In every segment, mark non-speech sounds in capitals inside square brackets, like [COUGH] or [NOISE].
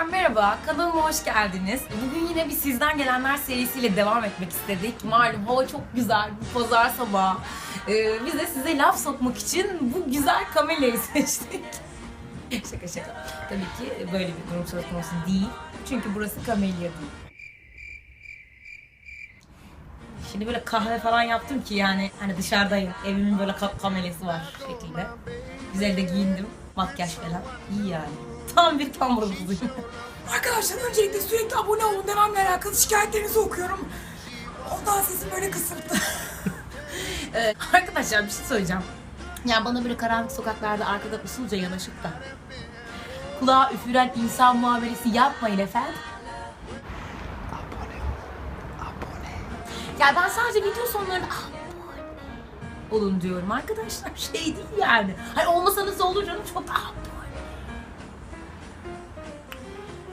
Arkadaşlar merhaba, kanalıma hoş geldiniz. Bugün yine bir sizden gelenler serisiyle devam etmek istedik. Malum hava çok güzel, bir pazar sabahı. Ee, biz de size laf sokmak için bu güzel kamelayı [LAUGHS] seçtik. şaka şaka. Tabii ki böyle bir durum söz konusu değil. Çünkü burası kamelya değil. Şimdi böyle kahve falan yaptım ki yani hani dışarıdayım. Evimin böyle ka- kamelesi var şekilde. Güzel de giyindim. Makyaj falan. İyi yani. Tam bir tam kızıyım. Arkadaşlar öncelikle sürekli abone olun devamla alakalı şikayetlerinizi okuyorum. Ondan sesim böyle kısıldı. [LAUGHS] Ee, arkadaşlar bir şey söyleyeceğim. Yani bana böyle karanlık sokaklarda arkada usulca yanaşıp da kulağa üfüren insan muamelesi yapmayın efendim. Ya ben sadece video sonlarında abone olun diyorum arkadaşlar. Şey değil yani. Hani olmasanız da olur canım çok abone.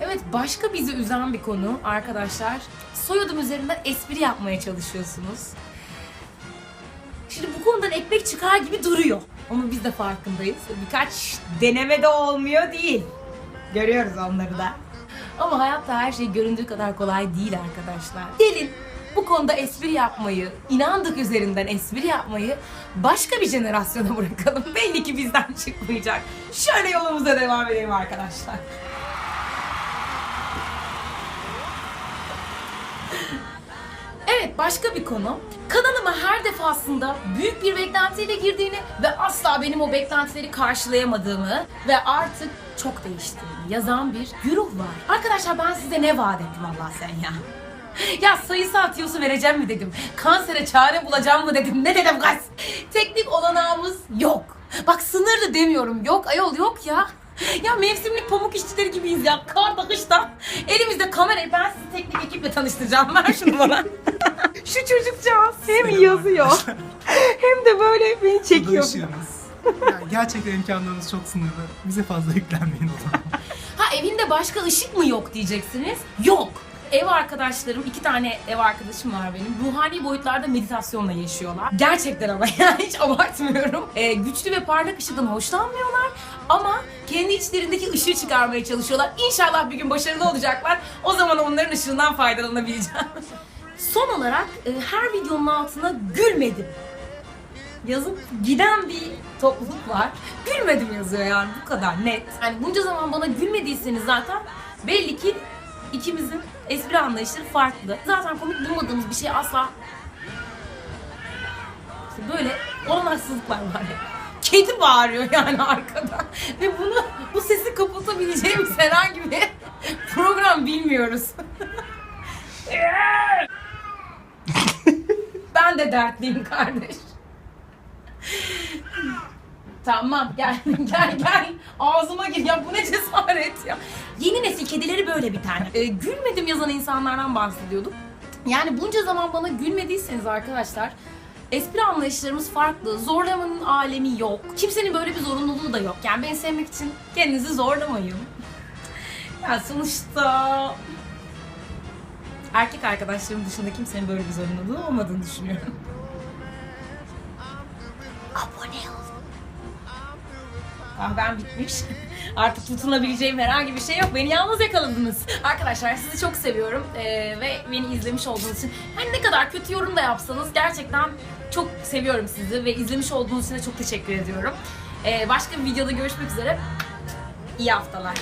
Evet başka bizi üzen bir konu arkadaşlar. Soyadım üzerinden espri yapmaya çalışıyorsunuz. Şimdi bu konudan ekmek çıkar gibi duruyor. Ama biz de farkındayız. Birkaç deneme de olmuyor değil. Görüyoruz onları da. Ama hayatta her şey göründüğü kadar kolay değil arkadaşlar. Gelin bu konuda espri yapmayı, inandık üzerinden espri yapmayı başka bir jenerasyona bırakalım. Belli ki bizden çıkmayacak. Şöyle yolumuza devam edelim arkadaşlar. [LAUGHS] Evet başka bir konu. Kanalıma her defasında büyük bir beklentiyle girdiğini ve asla benim o beklentileri karşılayamadığımı ve artık çok değiştiğini yazan bir güruh var. Arkadaşlar ben size ne vaat ettim Allah sen ya? [LAUGHS] Ya sayısı atıyorsu vereceğim mi dedim. Kansere çare bulacağım mı dedim. Ne dedim gaz? Teknik olanağımız yok. Bak sınırlı demiyorum. Yok ayol yok ya. [LAUGHS] Ya mevsimlik pamuk işçileri gibiyiz ya. Karda kışta. Elimizde kamera. Ben sizi teknik ekiple tanıştıracağım. Ver şunu bana. [LAUGHS] Şu çocukcağız hem yazıyor [LAUGHS] hem de böyle beni çekiyor. Yani gerçekten imkanlarımız çok sınırlı. Bize fazla yüklenmeyin o zaman. Ha evinde başka ışık mı yok diyeceksiniz. Yok. Ev arkadaşlarım, iki tane ev arkadaşım var benim. Ruhani boyutlarda meditasyonla yaşıyorlar. Gerçekten ama yani hiç abartmıyorum. Ee, güçlü ve parlak ışıktan hoşlanmıyorlar. Ama kendi içlerindeki ışığı çıkarmaya çalışıyorlar. İnşallah bir gün başarılı olacaklar. O zaman onların ışığından faydalanabileceğim. Son olarak e, her videonun altına gülmedim yazıp giden bir topluluk var. Gülmedim yazıyor yani bu kadar net. Yani bunca zaman bana gülmediyseniz zaten belli ki ikimizin espri anlayışları farklı. Zaten komik bulmadığımız bir şey asla işte böyle olanaksızlıklar var ya. Kedi bağırıyor yani arkada. Ve bunu bu sesi kapatabileceğimiz herhangi bir program bilmiyoruz. ben de dertliyim kardeş. Tamam gel gel gel ağzıma gir ya bu ne cesaret ya. Yeni nesil kedileri böyle bir tane. Ee, gülmedim yazan insanlardan bahsediyordum. Yani bunca zaman bana gülmediyseniz arkadaşlar espri anlayışlarımız farklı. Zorlamanın alemi yok. Kimsenin böyle bir zorunluluğu da yok. Yani beni sevmek için kendinizi zorlamayın. [LAUGHS] Ya sonuçta erkek arkadaşlarım dışında kimsenin böyle bir zorunluluğu olmadığını düşünüyorum. Kahvem bitmiş. [LAUGHS] Artık tutunabileceğim herhangi bir şey yok. Beni yalnız yakaladınız. Arkadaşlar sizi çok seviyorum. Ee, ve beni izlemiş olduğunuz için hani ne kadar kötü yorum da yapsanız gerçekten çok seviyorum sizi ve izlemiş olduğunuz için de çok teşekkür ediyorum. Ee, başka bir videoda görüşmek üzere. İyi haftalar.